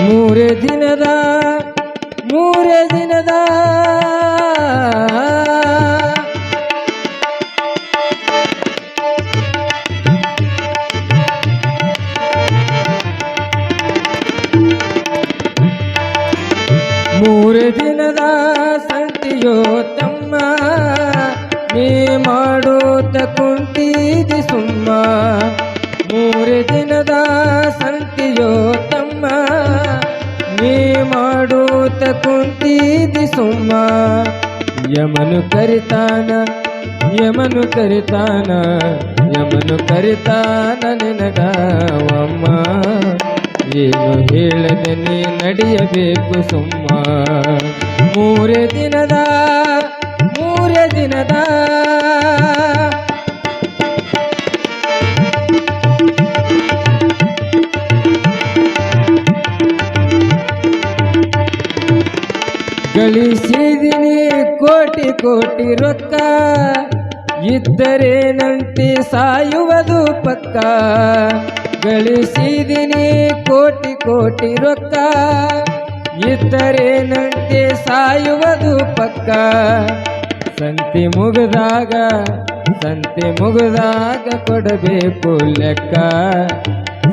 ಮೂರೇ ದಿನದ ಮೂರೇ ದಿನದ. ಮೂರೇ ದಿನದ ಸಂತಿಯೋ ತಮ್ಮ ನೀ ಮಾಡೋತ ಕುಂತಿದಿ ಸುಮ್ಮ. ಸುಮ್ಮ. ಯಮನು ಕರಿತಾನ ಯಮನು ಕರಿತಾನ ಯಮನು ಕರಿತಾನ ನಿನಗವಮ್ಮ. ಏನು ಹೇಳದೆ ನೀ ನಡೆಯಬೇಕು ಸುಮ್ಮ. ಮೂರೇ ದಿನದ ಗಳಿಸಿದಿನಿ ಕೋಟಿ ಕೋಟಿ ರೊಕ್ಕ. ಇದ್ದರೇನಂತೆ ಸಾಯುವುದು ಪಕ್ಕ. ಗಳಿಸಿದಿನಿ ಕೋಟಿ ಕೋಟಿ ರೊಕ್ಕ. ಇದ್ದರೇನಂತೆ ಸಾಯುವುದು ಪಕ್ಕ. ಸಂತಿ ಮುಗಿದಾಗ ಸಂತಿ ಮುಗಿದಾಗ ಕೊಡಬೇಕು ಲೆಕ್ಕ.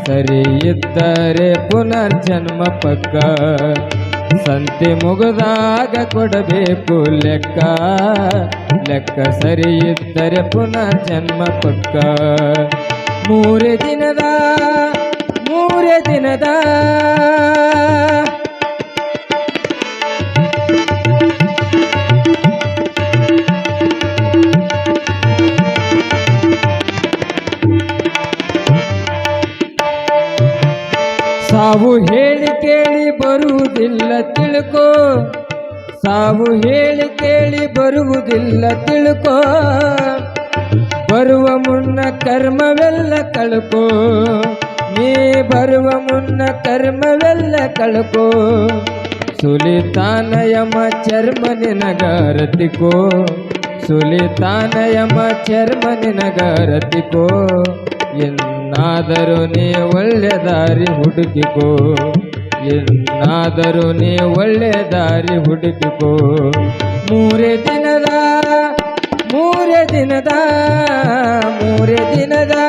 ಸರಿ ಇದ್ದರೆ ಪುನರ್ಜನ್ಮ ಪಕ್ಕ. ಸಂತೆ ಮುಗದಾಗ ಕೊಡಬೇಕು ಲೆಕ್ಕ. ಲೆಕ್ಕ ಸರಿ ಇದ್ದರೆ ಪುನರ್ಜನ್ಮ ಪಕ್ಕ. ಮೂರೇ ದಿನದ ಮೂರೇ ದಿನದ. ಸಾವು ಕೇಳಿ ಬರುವುದಿಲ್ಲ ತಿಳ್ಕೋ. ಸಾವು ಹೇಳಿ ಕೇಳಿ ಬರುವುದಿಲ್ಲ ತಿಳ್ಕೋ. ಬರುವ ಮುನ್ನ ಕರ್ಮವೆಲ್ಲ ಕಳ್ಕೋ. ನೀ ಬರುವ ಮುನ್ನ ಕರ್ಮವೆಲ್ಲ ಕಳ್ಕೋ. ಸುಲಿತಾನಯಮ ಚರ್ಮ ನಿನಗಾರತಿಕೋ ಸುಲಿತಾನಯಮ ಚರ್ಮ ನಿನಗಾರತಿಕೋ ಎನ್ನಾದರೂ ನೀ ಒಳ್ಳೆ ದಾರಿ ಎನ್ನಾದರೂ ನೀ ಒಳ್ಳೆ ದಾರಿ ಹುಡುಕಿಕೋ. ಮೂರೇ ದಿನದ ಮೂರೇ ದಿನದ ಮೂರೇ ದಿನದ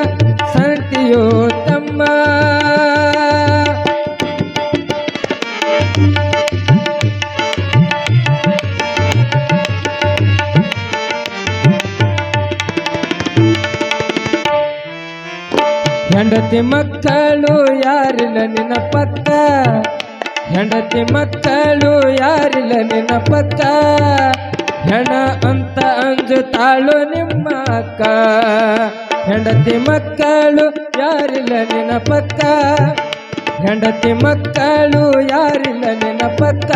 ಹೆಂಡತಿ ಮಕ್ಕಳು ಯಾರಿಲ್ಲ ನಿನ್ನ ಪಕ್ಕ? ಹೆಂಡತಿ ಮಕ್ಕಳು ಯಾರಿಲ್ಲ ನಿನ್ನ ಪಕ್ಕ? ಹೆಣ ಅಂತ ಅಂಜುತ್ತಾಳು ನಿಮ್ಮ ಅಕ್ಕ? ಹೆಂಡತಿ ಮಕ್ಕಳು ಯಾರಿಲ್ಲ ನಿನ್ನ ಪಕ್ಕ? ಹೆಂಡತಿ ಮಕ್ಕಳು ಯಾರಿಲ್ಲ ನಿನ್ನ ಪಕ್ಕ?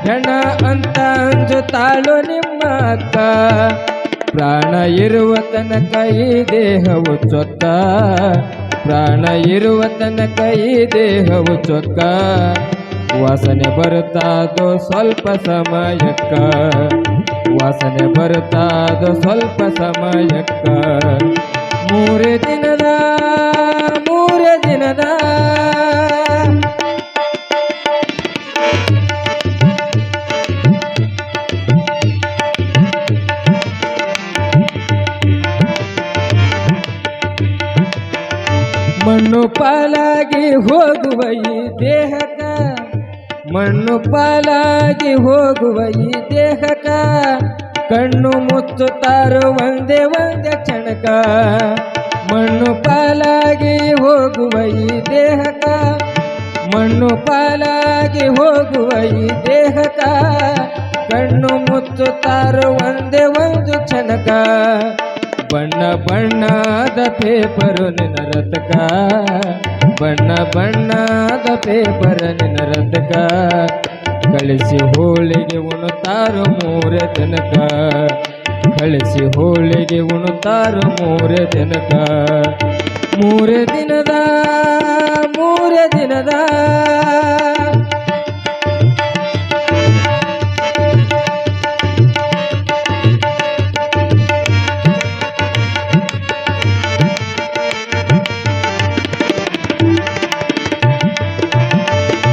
ಹೆಣ ಅಂತ ಅಂಜುತ್ತಾಳು ನಿಮ್ಮ ಅಕ್ಕ? ಪ್ರಾಣ ಇರುವ ತನಕ ಈ ದೇಹವು ಚೊಕ್ಕ. ಪ್ರಾಣ ಇರುವ ತನಕ ಈ ದೇಹವು ಚೊಕ್ಕ. ವಾಸನೆ ಬರುತ್ತಾದೋ ಸ್ವಲ್ಪ ಸಮಯಕ್ಕ. ವಾಸನೆ ಬರುತ್ತಾದೋ ಸ್ವಲ್ಪ ಸಮಯಕ್ಕ. ಮೂರೇ ದಿನದ ಮಣ್ಣು ಪಾಲಾಗಿ ಹೋಗುವ ಈ ದೇಹಕ, ಮಣ್ಣು ಪಾಲಾಗಿ ಹೋಗುವ ಈ ದೇಹಕ, ಕಣ್ಣು ಮುಚ್ಚುತ್ತಾರೋ ಒಂದೇ ಒಂದೇ ಕ್ಷಣಕ, ಮಣ್ಣು ಪಾಲಾಗಿ ಹೋಗುವ ಈ ದೇಹಕ, ಮಣ್ಣು ಪಾಲಾಗಿ ಹೋಗುವ ಈ ದೇಹಕ, ಕಣ್ಣು ಮುಚ್ಚುತ್ತಾರೋ ಒಂದೇ ಒಂದು ಕ್ಷಣಕ. ಬಣ್ಣ ಬಣ್ಣದ ಪೇಪರು ನಿನ್ನ ರಥಕ. ಬಣ್ಣ ಬಣ್ಣದ ಪೇಪರ ನಿನ್ನ ರಥಕ. ಕಳಿಸಿ ಹೋಳಿಗೆ ಉಣುತ್ತಾರು ಮೂರೇ ದಿನಕ. ಕಳಿಸಿ ಹೋಳಿಗೆ ಉಣುತ್ತಾರು ಮೂರೇ ದಿನಕ. ಮೂರೇ ದಿನದ ಮೂರೇ ದಿನದ.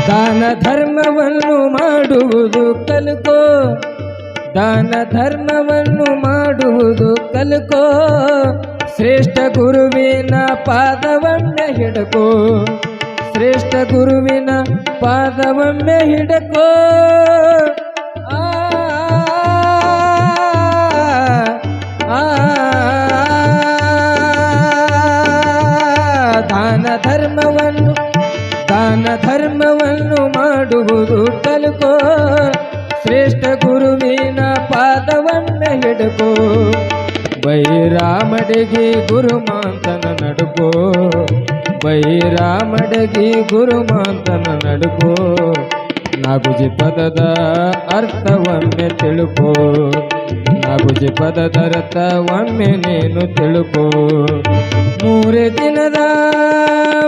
ದಾನ ಧರ್ಮವನ್ನು ಮಾಡುವುದು ಕಲ್ಕೋ. ದಾನ ಧರ್ಮವನ್ನು ಮಾಡುವುದು ಕಲ್ಕೋ. ಶ್ರೇಷ್ಠ ಗುರುವಿನ ಪಾದವನ್ನೇ ಹಿಡಕೋ. ಶ್ರೇಷ್ಠ ಗುರುವಿನ ಪಾದವನ್ನೇ ಹಿಡಕೋ. ಕಲ್ಕೋ ಶ್ರೇಷ್ಠ ಗುರುವಿನ ಪಾದವನ್ನ ಹಿಡ್ಕೋ. ಬೈರಾಮಡಗಿ ಗುರುಮಾಂತನ ನಡುಕೋ. ಬೈರಾಮಡಗಿ ಗುರುಮಾಂತನ ನಡುಕೋ. ನಾಗುಜಿ ಪದದ ಅರ್ಥವನ್ನೇ ತಿಳುಕೋ. ನಾಗುಜಿ ಪದದ ಅರ್ಥ ಒಮ್ಮೆ ನೀನು ತಿಳುಕೋ. ಮೂರೇ ದಿನದ,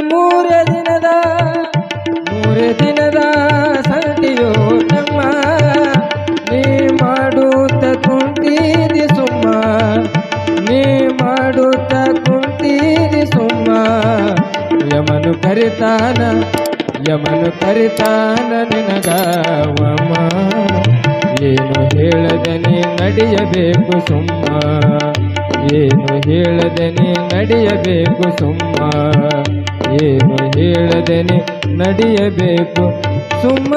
ಮೂರೇ ಮಾಡುತ್ತ ಕುಂತೀರಿ ಸುಮ್ಮ ಯಮನು ಕರಿತಾನ ಯಮನು ಕರಿತಾನ ನಿನಗವಮ್ಮ ಏನು ಹೇಳದೆ ನೀ ನಡೆಯಬೇಕು ಸುಮ್ಮ ಏನು ಹೇಳದೆ ನೀ ನಡೆಯಬೇಕು ಸುಮ್ಮ ಏನು ಹೇಳದೆ ನೀ ನಡೆಯಬೇಕು ಸುಮ್ಮ